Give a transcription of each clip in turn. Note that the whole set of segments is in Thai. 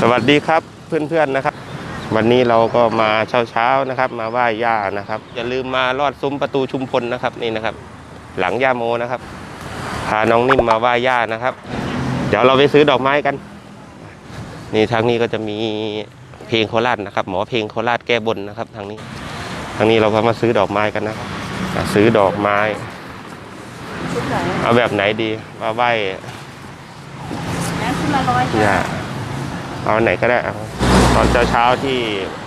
สวัสดีครับเพื่อนๆนะครับ วันนี้เราก็มาเช้าๆนะครับ มาไหว้ย่านะครับ อย่าลืมมาลอดซุ้มประตูชุมพลนะครับนี่นะครับ หลังย่าโมนะครับพาน้องนิ่มมาไหว้ย่านะครับ เดี๋ยวเราไปซื้อดอกไม้กัน นี่ทางนี้ก็จะมีเพลงโคราชนะครับ หมอเพลงโคราชแก้บนนะครับ ทางนี้ทางนี้เราก็มาซื้อดอกไม้กันนะครับอะซื้อดอกไม้ชุดไหนเอาแบบไหนดีมาไหว้แม่ชุดละร้อยย่า เอาอันไหนก็ได้เอาตอนเช้าๆที่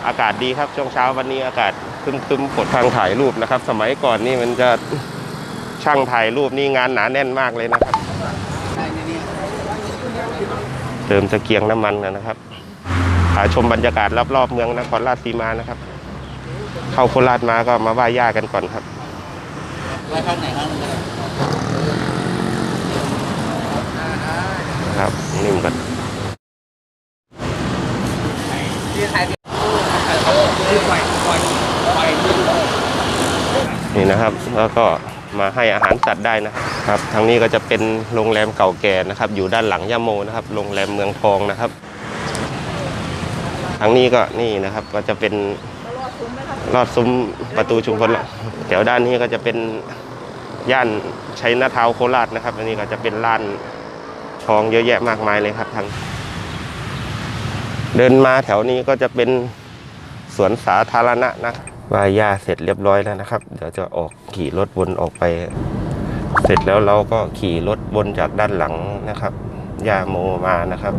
อากาศดีครับช่วงเช้าวันนี้อากาศครึมๆฝนทางถ่ายรูปนะครับ สมัยก่อนนี่มันจะช่างถ่ายรูปนี่งานหนาแน่นมากเลยนะครับ เติมตะเกียงน้ำมันกันนะครับหาชมบรรยากาศรอบๆเมืองนครราชสีมานะครับ เข้าโคราชมาก็มาไหว้ย่ากันก่อนครับไว้ข้างไหนข้างนึงนะครับนิ่มกัน ที่ไทยที่ปล่อยปล่อยปล่อย นี่นะครับแล้วก็มาให้อาหารสัตว์ได้นะครับทางนี้ก็จะเป็นโรงแรมเก่าแก่นะครับ อยู่ด้านหลังย่าโมนะครับ โรงแรมเมืองทองนะครับทางนี้ก็นี่นะครับก็จะเป็นรอดซุ้มไหมครับลอดซุ้มประตูชุมพลแถวด้านนี้ก็จะเป็นย่านชัยนาทาวโคราชนะครับ อันนี้ก็จะเป็นร้านทองเยอะแยะมากมายเลยครับทาง เดินมาแถวนี้ก็จะเป็น วนสาธารณะนะว่ายยาเสร็จเรียบร้อยแล้วนะครับ เดี๋ยวจะออกขี่รถวนออกไป เสร็จแล้วเราก็ขี่รถวนจากด้านหลังนะครับยาโมมานะครับ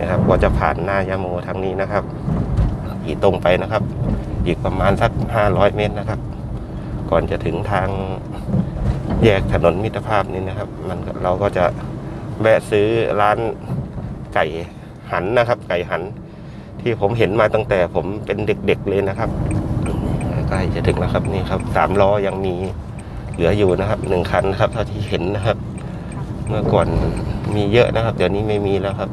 นะครับก็จะผ่านหน้ายาโมทางนี้นะครับขี่ตรงไปนะครับ อีกประมาณสัก 500 เมตรนะครับ ก่อนจะถึงทางแยกถนนมิตรภาพนี้นะครับ มันเราก็จะแวะซื้อร้านไก่หันนะครับ ไก่หัน ที่ผมเห็นมาตั้งแต่ผมเป็นเด็กๆเลยนะครับใกล้จะถึงแล้วครับนี่ครับสามล้อยังมีเหลืออยู่นะครับหนึ่งคันนะครับเท่าที่เห็นนะครับ เมื่อก่อนมีเยอะนะครับ เดี๋ยวนี้ไม่มีแล้วครับ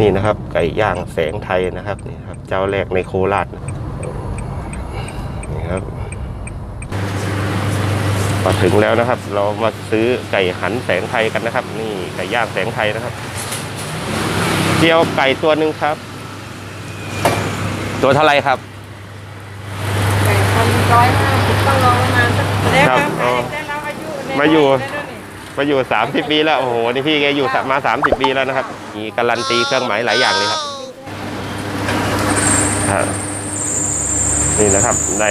นี่นะครับ ไก่ย่างแสงไทยนะครับนี่ครับ เจ้าแรกในโคราชนี่ครับพอถึงแล้วนะครับ เรามาซื้อไก่หันแสงไทยกันนะครับ นี่ไก่ย่างแสงไทยนะครับเจียวไก่ตัวหนึ่งครับ ตัวเท่าไหรครับแบ่งคนร้อยห้าสิบต้องรอประมาณสักเด็กครับครับอ๋อเด็กเราอายุในมาอยู่ได้ด้วยนี่มาอยู่สามสิบปีแล้วโอ้โหนี่พี่แกอยู่มาสามสิบปีแล้วนะครับมีการันตีเครื่องหมายหลายอย่างเลยครับฮะนี่นะครับ ได้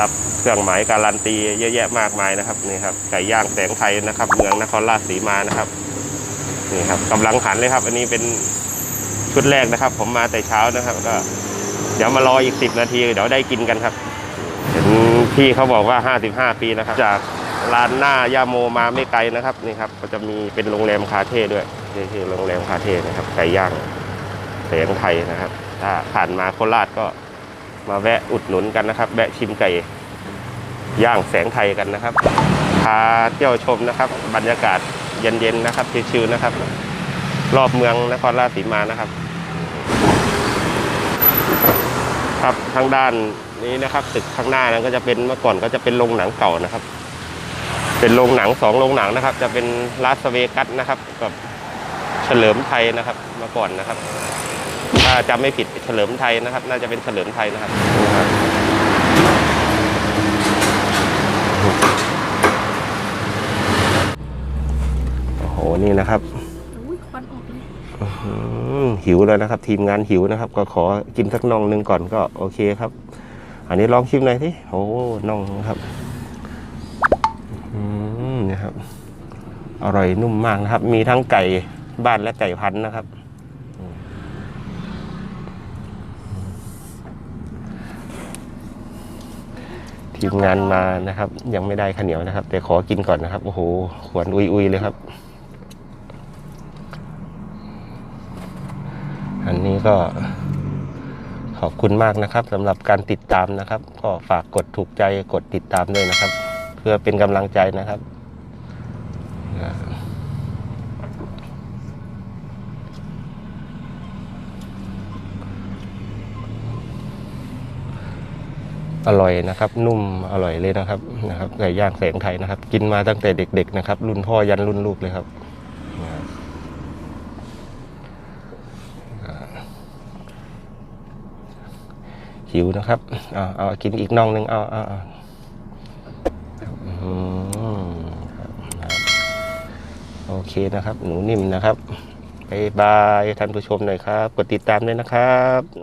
รับเครื่องหมายการันตีเยอะแยะมากมายนะครับนี่ครับไก่ย่างแสงไทยนะครับ เมืองนครราชสีมานะครับนี่ครับกำลังหันเลยครับ อันนี้เป็นชุดแรกนะครับ ผมมาแต่เช้านะครับ ก็ เดี๋ยวมารออีกสิบนาที เดี๋ยวได้กินกันครับเห็นพี่เขาบอกว่า 55 ปีนะครับ จากร้านหน้ายาโมมาไม่ไกลนะครับนี่ครับก็จะมีเป็นโรงแรมคาเท่ด้วยนี่คือโรงแรมคาเท่นะครับไก่ย่างแสงไทยนะครับ ถ้าผ่านมาโคราชก็มาแวะอุดหนุนกันนะครับ แวะชิมไก่ย่างแสงไทยกันนะครับ พาเที่ยวชมนะครับ บรรยากาศเย็นๆนะครับชิวๆนะครับ รอบเมืองนครราชสีมานะครับ ครับทางด้านนี้นะครับตึกข้างหน้านั้นก็จะเป็นเมื่อก่อนก็จะเป็นโรงหนังเก่านะครับ เป็นโรงหนังสองโรงหนังนะครับ จะเป็นลาสเวกัสนะครับ กับเฉลิมไทยนะครับเมื่อก่อนนะครับ ถ้าจำไม่ผิดเฉลิมไทยนะครับ น่าจะเป็นเฉลิมไทยนะครับนะครับโอ้โหนี่นะครับ หิวแล้วนะครับ ทีมงานหิวนะครับ ก็ขอกินสักน่องหนึ่งก่อนก็โอเคครับ อันนี้ลองชิมหน่อยสิโอ้น่องนะครับอืมนี่ครับ อร่อยนุ่มมากนะครับ มีทั้งไก่บ้านและไก่พันธุ์นะครับทีมงานมานะครับ ยังไม่ได้ข้าวเหนียวนะครับ แต่ขอกินก่อนนะครับ โอ้โหขวนอุยๆเลยครับ อันนี้ก็ขอบคุณมากนะครับสำหรับการติดตามนะครับ ก็ฝากกดถูกใจกดติดตามด้วยนะครับ เพื่อเป็นกำลังใจนะครับ อร่อยนะครับ นุ่มอร่อยเลยนะครับนะครับไก่ย่างแสงไทยนะครับ กินมาตั้งแต่เด็ก ๆ นะครับ รุ่นพ่อยันรุ่นลูกเลยครับ หิวนะครับเอาเอากินอีกน่องหนึ่งเอาเอาเอาโอเคนะครับ หนูนิ่มนะครับบายบายท่านผู้ชมหน่อยครับ กดติดตามด้วยนะครับ